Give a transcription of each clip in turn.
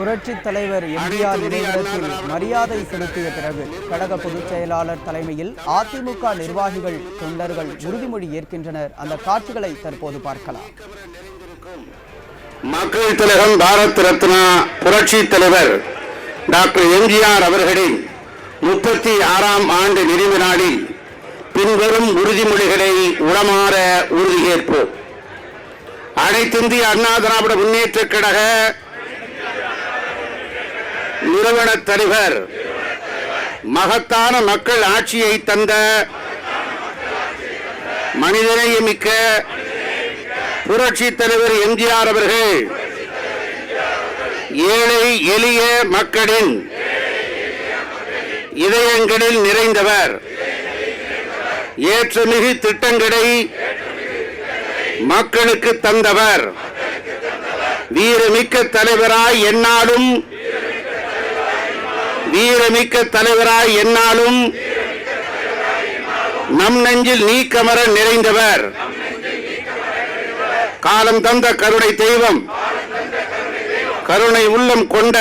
புரட்சி தலைவர் எம்ஜிஆர் நினைவிடத்தில் மரியாதை செலுத்திய பிறகு கழக பொதுச் செயலாளர் தலைமையில் அதிமுக நிர்வாகிகள் தொண்டர்கள் உறுதிமொழி ஏற்கின்றனர். அந்த காட்சிகளை தற்போது பார்க்கலாம். மக்கள் திலகம் பாரத் ரத்னா புரட்சி தலைவர் டாக்டர் எம்ஜிஆர் அவர்களின் முப்பத்தி ஆறாம் ஆண்டு நினைவு நாளில் பின்வரும் உறுதிமொழிகளை உளமாற உறுதியேற்போம் அனைத்திந்திய அண்ணா திராவிட முன்னேற்ற கழக நிறுவன தலைவர் மகத்தான மக்கள் ஆட்சியை தந்த மனிதநேயமிக்க புரட்சி தலைவர் எம்ஜிஆர் அவர்கள் ஏழை எளிய மக்களின் இதயங்களில் நிறைந்தவர் ஏற்றமிகு திட்டங்களை மக்களுக்கு தந்தவர் வீரமிக்க தலைவராய் என்னாலும் வீரமிக்க தலைவராய் என்னாலும் நம் நெஞ்சில் நீக்கமர நிறைந்தவர். காலம் தந்த கருணை தெய்வம். கருணை உள்ளம் கொண்ட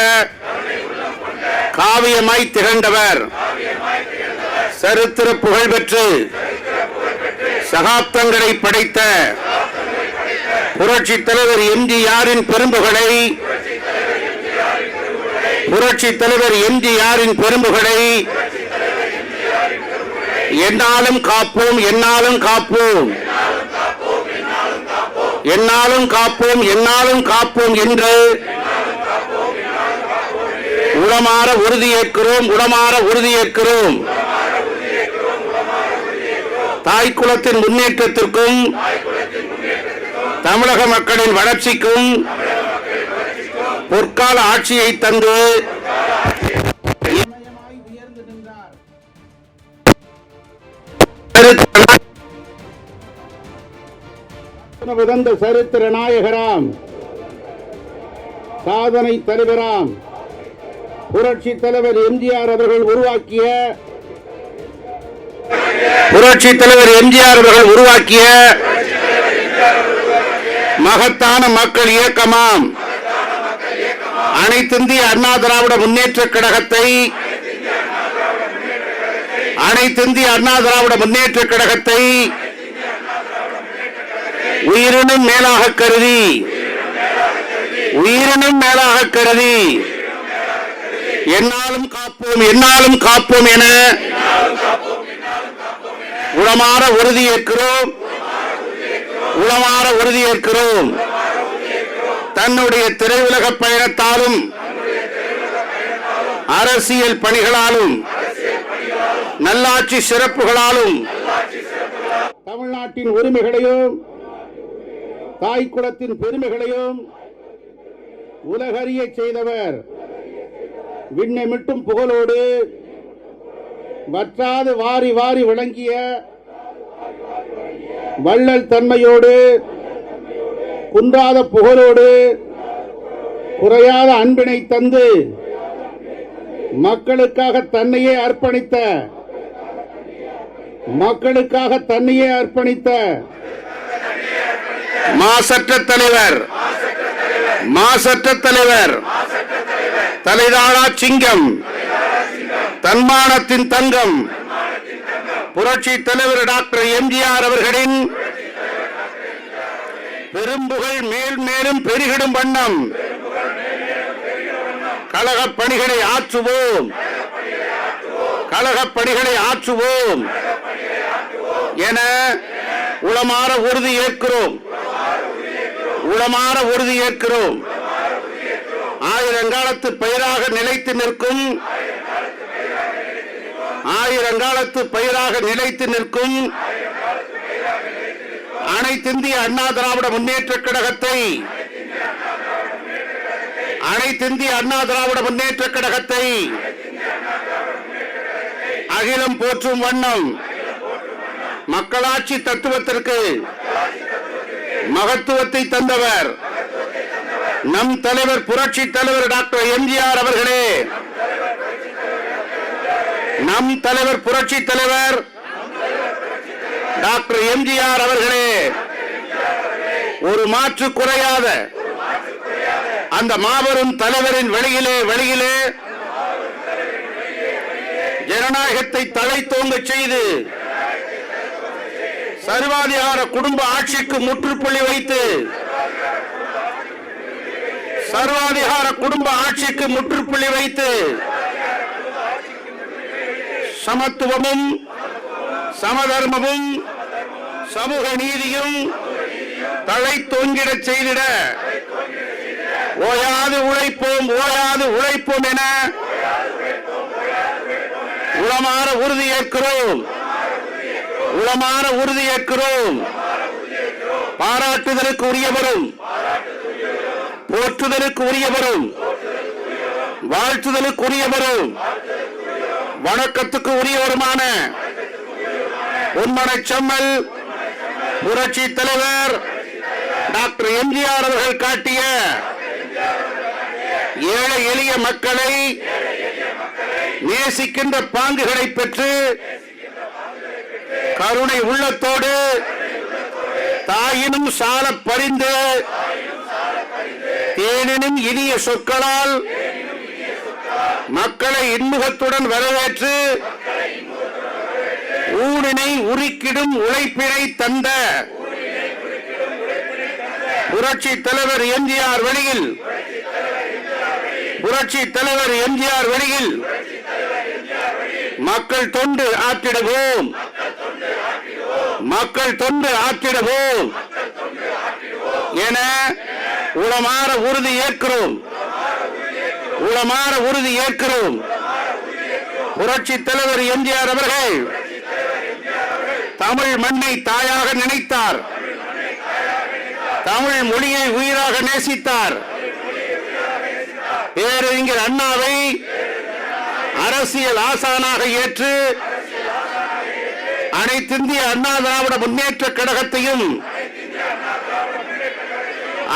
காவியமாய் திகழ்ந்தவர். சரித்திர புகழ் பெற்று சகாப்தங்களை படைத்த புரட்சி தலைவர் எம்ஜிஆரின் பெரும்புகளை புரட்சி தலைவர் எம்ஜிஆரின் பெரும்புகளை என்னாலும் காப்போம் என்னாலும் காப்போம். என்னாலும் காப்போம் என்னாலும் காப்போம் என்று உளமாற உறுதியேற்கிறோம் உளமாற உறுதியேற்கிறோம் தாய்க்குளத்தின் முன்னேற்றத்திற்கும் தமிழக மக்களின் வளர்ச்சிக்கும் பொற்கால ஆட்சியை தந்து விதந்த சரித்திர நாயகராம் சாதனை தலைவராம் புரட்சி தலைவர் எம்ஜிஆர் அவர்கள் உருவாக்கிய புரட்சி தலைவர் எம்ஜிஆர் அவர்கள் உருவாக்கிய மகத்தான மக்கள் இயக்கமாம். அனைத்திந்திய அண்ணா திராவிட முன்னேற்ற கழகத்தை அனைத்திந்திய அண்ணா திராவிட முன்னேற்ற கழகத்தை உயிரினும் மேலாக கருதி உயிரினும் மேலாக கருதி என்னாலும் காப்போம் என்னாலும் காப்போம் என உளமாற உறுதியேற்கிறோம் உளமாற உறுதியேற்கிறோம் தன்னுடைய திரையுலக பயணத்தாலும் அரசியல் பணிகளாலும் நல்லாட்சி சிறப்புகளாலும் தமிழ்நாட்டின் உரிமைகளையும் தாய்க்குளத்தின் பெருமைகளையும் உலகறிய செய்தவர் விண்ணை மிட்டும் புகழோடு வற்றாது வாரி வாரி விளங்கிய வள்ளல் தன்மையோடு குன்றாத புகழோடு குறையாத அன்பினை தந்து மக்களுக்காக தன்னையே அர்ப்பணித்த மக்களுக்காக தன்னையே அர்ப்பணித்த மாசற்ற தலைவர் மாசற்ற தலைவர் தலைதாளா சிங்கம் தன்மானத்தின் தங்கம் புரட்சி தலைவர் டாக்டர் எம்ஜிஆர் அவர்களின் பெரும்புகழ் மேல் மேலும் பெருகிடும் வண்ணம். கழகப் பணிகளை ஆற்றுவோம். கழகப் பணிகளை ஆற்றுவோம். என உளமாற உறுதி ஏற்கிறோம். உளமாற உறுதி ஏற்கிறோம். ஆயிரங்காலத்து பயிராக நிலைத்து நிற்கும். ஆயிரங்காலத்து பயிராக நிலைத்து நிற்கும். அனைத்திந்திய அண்ணா திராவிட முன்னேற்ற கழகத்தை அனைத்திந்திய அண்ணா திராவிட முன்னேற்ற கழகத்தை அகிலம் போற்றும் வண்ணம் மக்களாட்சி தத்துவத்திற்கு மகத்துவத்தை தந்தவர் நம் தலைவர் புரட்சி தலைவர் டாக்டர் எம்ஜிஆர் அவர்களே. நம் தலைவர் புரட்சி தலைவர் டாக்டர் எம்ஜிஆர் அவர்களே ஒரு மாற்று குறையாத அந்த மாபெரும் தலைவரின் வெளியிலே வெளியிலே ஜனநாயகத்தை தலை தோங்க செய்து சர்வாதிகார குடும்ப ஆட்சிக்கு முற்றுப்புள்ளி வைத்து சர்வாதிகார குடும்ப ஆட்சிக்கு முற்றுப்புள்ளி வைத்து சமத்துவமும் சமதர்மமும் சமூக நீதியும் தலை தொங்கிடச் செய்திட. ஓயாது உழைப்போம் ஓயாது உழைப்போம் என உளமான உறுதியேற்கிறோம் உளமான உறுதியேற்கிறோம் பாராட்டுதலுக்கு உரியவரும் போற்றுதலுக்கு உரியவரும் வாழ்த்துதலுக்கு உரியவரும் வணக்கத்துக்கு உரியவருமான உண்மனை செம்மல். புரட்சி தலைவர் டாக்டர் எம்ஜிஆர் அவர்கள் காட்டிய ஏழை எளிய மக்களை நேசிக்கின்ற பாங்குகளை பெற்று கருணை உள்ளத்தோடு தாயினும் சால பறிந்து தேனினும் இனிய சொற்களால் மக்களை இன்முகத்துடன் வரவேற்று ஊனினை உருக்கிடும் உழைப்பினை தந்த புரட்சி தலைவர் எம்ஜிஆர் வழியில் புரட்சி தலைவர் எம்ஜிஆர் வழியில் மக்கள் தொண்டு ஆற்றிடுவோம். மக்கள் தொண்டு ஆற்றிடுவோம். என உளமாற உறுதி ஏற்கிறோம். உளமாற உறுதி ஏற்கிறோம். புரட்சி தலைவர் எம்ஜிஆர் அவர்கள் தமிழ் மண்ணை தாயாக நினைத்தார். தமிழ் மொழியை உயிராக நேசித்தார். பேரறிஞர் அண்ணாவை அரசியல் ஆசானாக ஏற்று அனைத்திந்திய அண்ணா திராவிட முன்னேற்ற கழகத்தையும்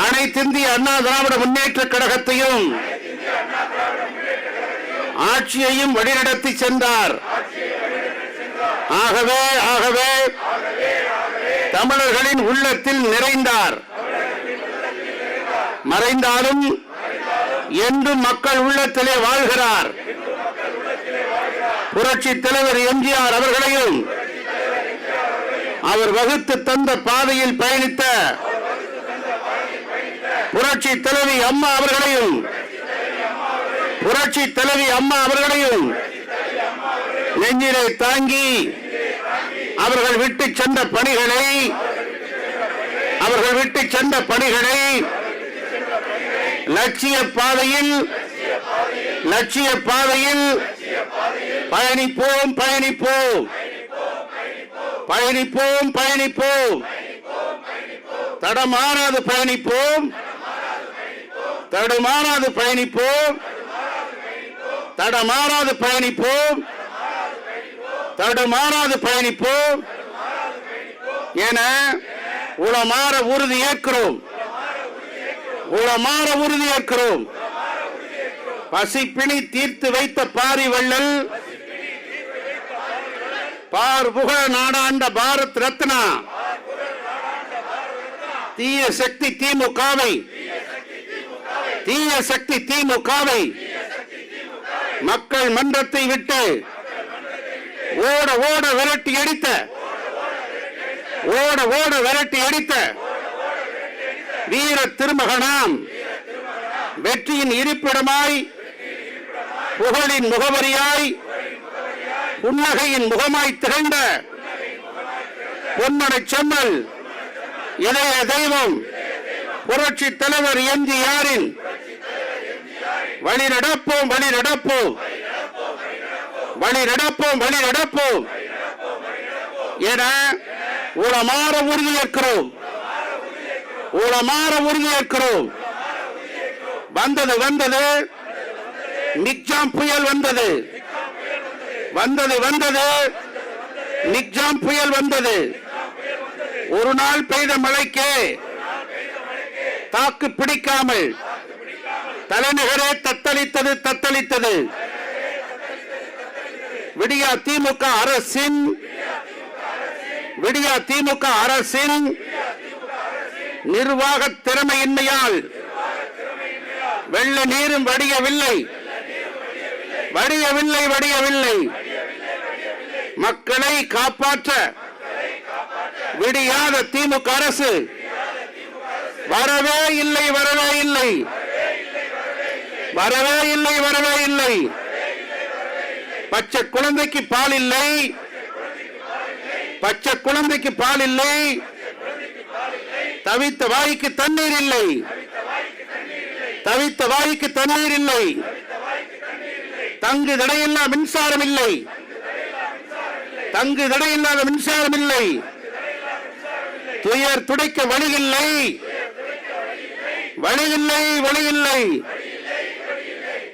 அனைத்திந்திய அண்ணா திராவிட முன்னேற்ற கழகத்தையும் ஆட்சியையும் வழிநடத்தி சென்றார். ஆகவே ஆகவே தமிழர்களின் உள்ளத்தில் நிறைந்தார். மறைந்தாலும் என்று மக்கள் உள்ளத்திலே வாழ்கிறார். புரட்சி தலைவர் எம்ஜிஆர் அவர்களையும் அவர் வகுத்து தந்த பாதையில் பயணித்த புரட்சி தலைவி அம்மா அவர்களையும் புரட்சி தலைவி அம்மா அவர்களையும் நெஞ்சிலே தாங்கி அவர்கள் விட்டு சென்ற பணிகளை அவர்கள் விட்டு சென்ற பணிகளை லட்சிய பாதையில் லட்சிய பாதையில் பயணிப்போம் பயணிப்போம். பயணிப்போம் பயணிப்போம். தடமாறாது பயணிப்போம். தடுமாறாது பயணிப்போம். தடமாறாது பயணிப்போம். தடுமாறாது பயணிப்போம். என உளமாற உறுதி ஏற்கிறோம். உளமாற உறுதி ஏற்கிறோம். பசிப்பிணி தீர்த்து வைத்த பாரி வள்ளல் பார் புகழ நாடாண்ட பாரத் ரத்னா. தீய சக்தி திமுகவை. தீய சக்தி திமுகவை. மக்கள் மன்றத்தை விட்டு ஓட ஓட விரட்டி அடித்த. ஓட ஓட விரட்டி அடித்த. வீர திருமகனாம். வெற்றியின் இருப்பிடமாய். புகழின் முகவரியாய். புன்னகையின் முகமாய் திகழ்ந்த. பொன்மனை செம்மல். இதய தெய்வம். புரட்சி தலைவர் எம்ஜிஆரின் வழி நடப்போம் வழி நடப்போம் வழி நடப்போம் வழி நடப்போம் என உளமாற உறுதியேற்கிறோம். உளமாற உறுதியேற்கிறோம். வந்தது வந்தது. நிக்ஜாம் புயல் வந்தது. வந்தது வந்தது. நிக்ஜாம் புயல் வந்தது. ஒரு நாள் பெய்த மழைக்கு தாக்கு பிடிக்காமல் தலைநகரே தத்தளித்தது தத்தளித்தது. விடியா திமுக அரசின் விடியா திமுக அரசின் நிர்வாக திறமையின்மையால் வெள்ள நீரும் வடியவில்லை. வடியவில்லை வடியவில்லை. மக்களை காப்பாற்ற விடியாத திமுக அரசு வரவே இல்லை வரவே இல்லை. வரவே இல்லை வரவே இல்லை. பச்சை குழந்தைக்கு பால் இல்லை. பச்சை குழந்தைக்கு பால் இல்லை. தவித்த வாய்க்கு தண்ணீர் இல்லை. தவித்த வாய்க்கு தண்ணீர் இல்லை. தங்கு தடையில்லா மின்சாரம் இல்லை. தங்கு தடையில்லாத மின்சாரம் இல்லை. துயர் துடைக்க வழியில்லை வழியில்லை வழியில்லை இல்லை.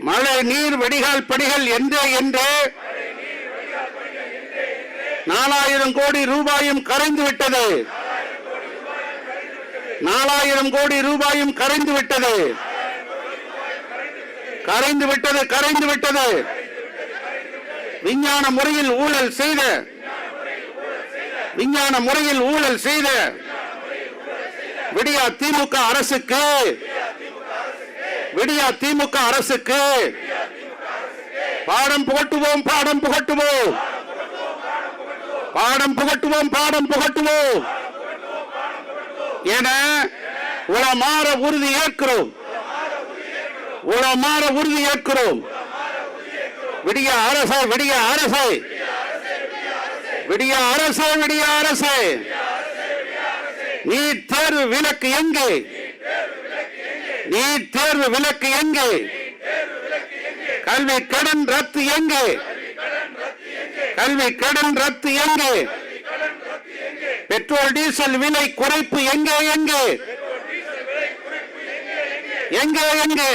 மழை நீர் வடிகால் படிகள் என்றே என்று. நாலாயிரம் கோடி ரூபாயும் கரைந்து விட்டது. நாலாயிரம் கோடி ரூபாயும் கரைந்து விட்டது. கரைந்து விட்டது கரைந்து விட்டது. விஞ்ஞான முறையில் ஊழல் செய்த. விஞ்ஞான முறையில் ஊழல் செய்த. விடியா திமுக அரசுக்கு விடியா திமுக அரசுக்கு. பாடம் புகட்டுவோம் பாடம் புகட்டுவோம். பாடம் புகட்டுவோம் பாடம் புகட்டுவோம். என உளமாற உறுதி ஏற்கிறோம். உளமாற உறுதி ஏற்கிறோம். விடிய அரசு விடிய அரசை. விடிய அரசு விடிய அரசை. நீ தேர்வு விலக்கு எங்கே? நீட் தேர்வு விலக்கு எங்கே? கல்வி கடன் ரத்து எங்கே? கல்வி கடன் ரத்து எங்கே? பெட்ரோல் டீசல் விலை குறைப்பு எங்கே எங்கே? எங்கே எங்கே?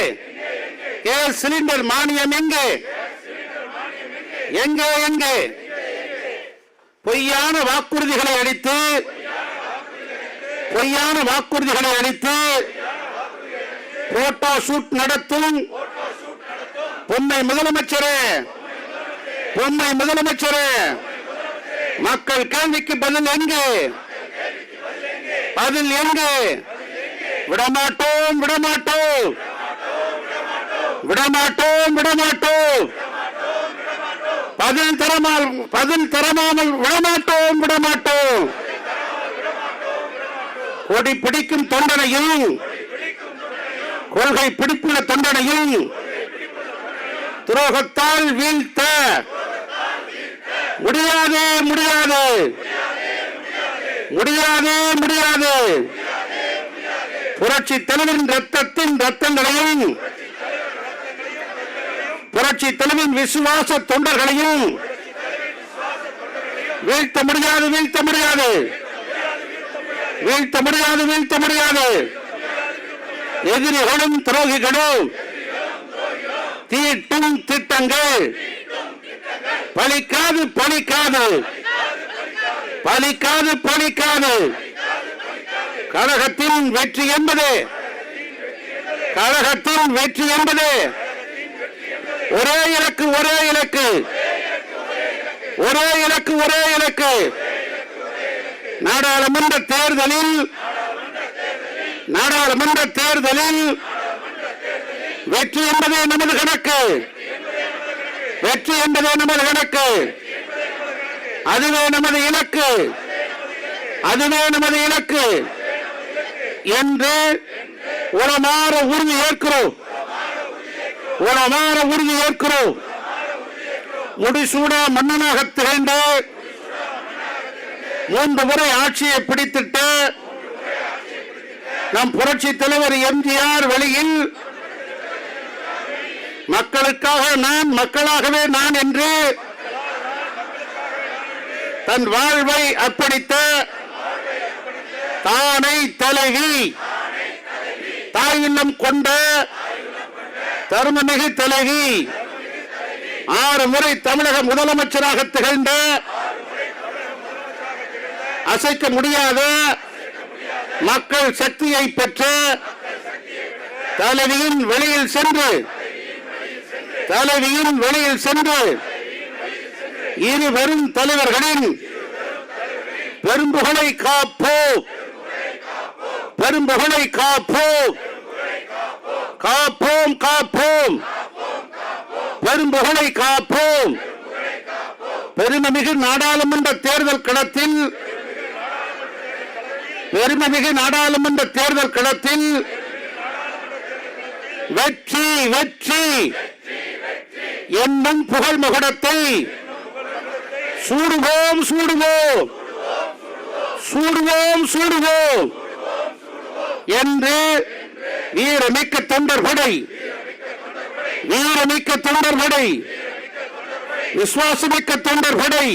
கேஸ் சிலிண்டர் மானியம் எங்கே? எங்கே எங்கே? பொய்யான வாக்குறுதிகளை அளித்து பொய்யான வாக்குறுதிகளை அளித்து போட்டோ ஷூட் நடத்தும். பொம்மை முதலமைச்சரே. பொம்மை முதலமைச்சரே. மக்கள் கேள்விக்கு பதில் எங்கு? பதில் எங்கு? விடமாட்டோம் விடமாட்டோம். விடமாட்டோம் விடமாட்டோம். பதில் தரமால் பதில் தரமாமல் விடமாட்டோம் விடமாட்டோம். கொடி பிடிக்கும் தொண்டனையும் கொள்கை பிடிப்புள்ள தொண்டனையும் துரோகத்தால் வீழ்த்த முடியாது முடியாது. முடியாது முடியாது. புரட்சி தலைவரின் ரத்தத்தின் ரத்தங்களையும் புரட்சி தலைவரின் விசுவாச தொண்டர்களையும் வீழ்த்த முடியாது வீழ்த்த முடியாது. வீழ்த்த முடியாது வீழ்த்த முடியாது. எதிரிகளும் துரோகிகளும் தீட்டும் திட்டங்கள். பலிக்காது பழிக்காது பழிக்காது பழிக்காது கழகத்தின் வெற்றி என்பது. கழகத்தின் வெற்றி என்பது. ஒரே இலக்கு ஒரே இலக்கு. ஒரே இலக்கு ஒரே இலக்கு. நாடாளுமன்ற தேர்தலில் நாடாளுமன்ற தேர்தலில் வெற்றி என்பதே நமது கணக்கு. வெற்றி என்பதே நமது கணக்கு. அதுவே நமது இலக்கு. அதுவே நமது இலக்கு. என்று உளமாற உறுதி ஏற்கிறோம். உளமாற உறுதி ஏற்கிறோம். முடிசூட மன்னனாக திகழ்ந்து மூன்று முறை ஆட்சியை பிடித்திட்டு நம் புரட்சி தலைவர் எம்ஜிஆர் வழியில் மக்களுக்காக நான் மக்களாகவே நான் என்று தன் வாழ்வை அர்ப்பணித்த தானை தலைவி தாய் இல்லம் கொண்ட தருமமிகு தலைவி ஆறு முறை தமிழக முதலமைச்சராக திகழ்ந்த அசைக்க முடியாத மக்கள் சக்தியை பெற்ற தலைவியின் வெளியில் சென்று தலைவியின் வெளியில் சென்று இரு தலைவர்களின் பெரும்புகளை காப்போ பெரும்புகளை காப்போ காப்போம் காப்போம். பெரும்புகளை காப்போம். பெருமைமிகு நாடாளுமன்ற தேர்தல் களத்தில் பெருமைமிகு நாடாளுமன்ற தேர்தல் களத்தில் வெற்றி வெற்றி என்னும் புகழ் முகடத்தை சூடுவோம் சூடுவோம். சூடுவோம் சூடுவோம். என்று வீரமிக்க தொண்டர் படை வீரமிக்க தொண்டர் படை விசுவாசமிக்க தொண்டர் படை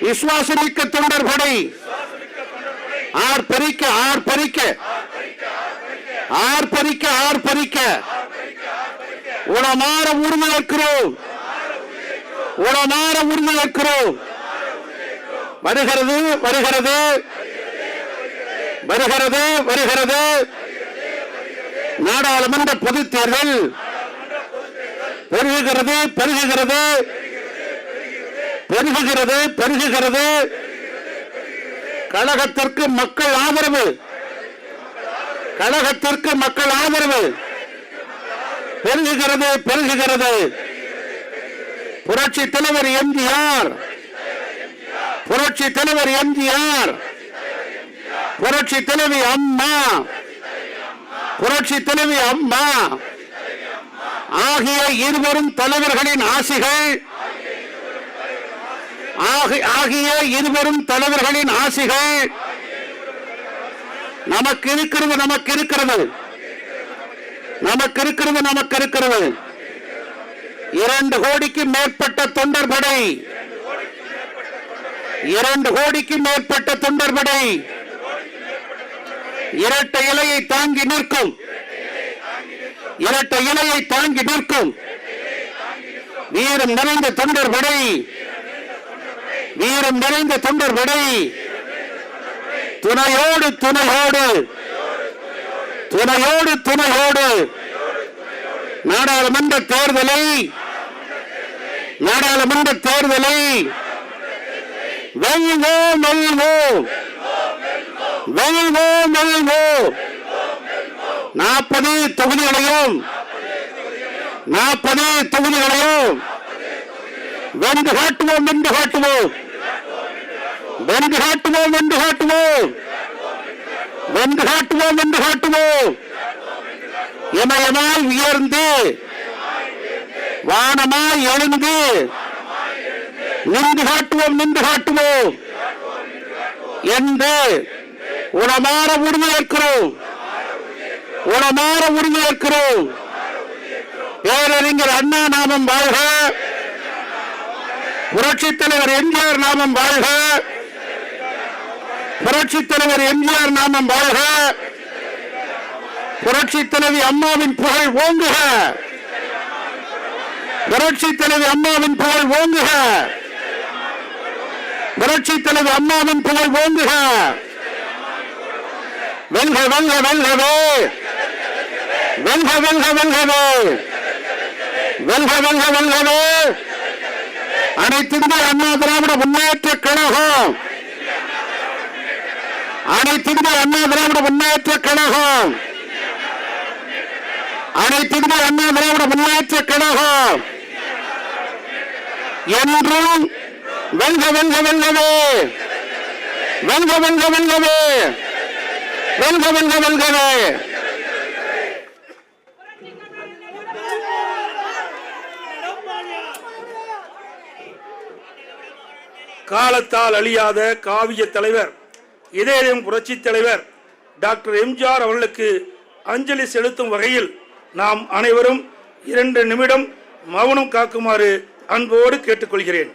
விசுவாசமிக்க தொண்டர் படை ஆர்ப்பரிக்க ஆர்ப்பரிக்க ஆர்ப்பரிக்க ஆர்ப்பரிக்க உளமாற உறுதியேற்கிறோம் உளமாற இருக்கிறோம் வருகிறது வருகிறது. வருகிறது வருகிறது. நாடாளுமன்ற பொதுத் தேர்தல் பெருகுகிறது பெருகுகிறது. பெருகுகிறது பெருகுகிறது. கழகத்திற்கு மக்கள் ஆதரவு. கழகத்திற்கு மக்கள் ஆதரவு. பெருகுகிறது பெருகுகிறது. புரட்சி தலைவர் எம்ஜிஆர். புரட்சி தலைவர் எம்ஜிஆர். புரட்சி தலைவி அம்மா. புரட்சி தலைவி அம்மா. ஆகிய இருவரும் தலைவர்களின் ஆசிகள் ஆகிய இருவரும் தலைவர்களின் ஆசைகள். நமக்கு இருக்கிறது நமக்கு இருக்கிறது நமக்கு இருக்கிறது நமக்கு இருக்கிறது இரண்டு கோடிக்கு மேற்பட்ட தொண்டர் படை இரண்டு கோடிக்கு மேற்பட்ட தொண்டர் படை இரட்டை இலையை தாங்கி நிற்கும். இரட்டை இலையை தாங்கி நிற்கும். வீரம் நிறைந்த தொண்டர் படை வீரம் நிறைந்த தொண்டர் படை துணையோடு துணையோடு துணையோடு துணையோடு நாடாளுமன்ற தேர்தலை நாடாளுமன்ற தேர்தலை வெல்வோம் வெல்வோம். வெல்வோம் வெல்வோம். நாற்பது தொகுதிகளையும் நாற்பது தொகுதிகளையும் வென்று காட்டுவோம் வென்று காட்டுவோம். வென்று காட்டுவோம் வென்று காட்டுவோம். வென்று காட்டுவோம் வென்று காட்டுவோம். இமயமாய் உயர்ந்து வானமாய் எழுந்து நின்று காட்டுவோம் நின்று காட்டுவோம். என்று உளமாற உறுதியேற்கிறோம் உளமாற உறுதியேற்கிறோம் பேரறிஞர் அண்ணா நாமம் வாழ்க. புரட்சித் தலைவர் எம்ஜிஆர் நாமம் வாழ்க. புரட்சி தலைவர் எம்ஜிஆர் நாமம் வாழ்க. புரட்சி தலைவி அம்மாவின் புகழ் ஓங்குக. புரட்சி தலைவி அம்மாவின் புகழ் ஓங்குக. புரட்சி தலைவி அம்மாவின் புகழ் ஓங்குக. வெல்க வெல்க வெல்கவே. வெல்க வெல்க வெல்கவே. வெல்க வெல்க வெல்கவே. அனைத்திந்திய அண்ணா திராவிட முன்னேற்ற கழகம். அனைத்திந்திய அண்ணா திராவிட முன்னேற்ற கழகம். அனைத்திந்திய அண்ணா திராவிட முன்னேற்ற கழகம். என்றும் வெல்க வெல்க வெல்கவே. வெல்க வெல்க வெல்கவே. வெல்க வெல்க வெல்கவே. காலத்தால் அழியாத காவிய தலைவர் இதயம் புரட்சி தலைவர் டாக்டர் எம்ஜிஆர் அவர்களுக்கு அஞ்சலி செலுத்தும் வகையில் நாம் அனைவரும் இரண்டு நிமிடம் மௌனம் காக்குமாறு அன்போடு கேட்டுக்கொள்கிறேன்.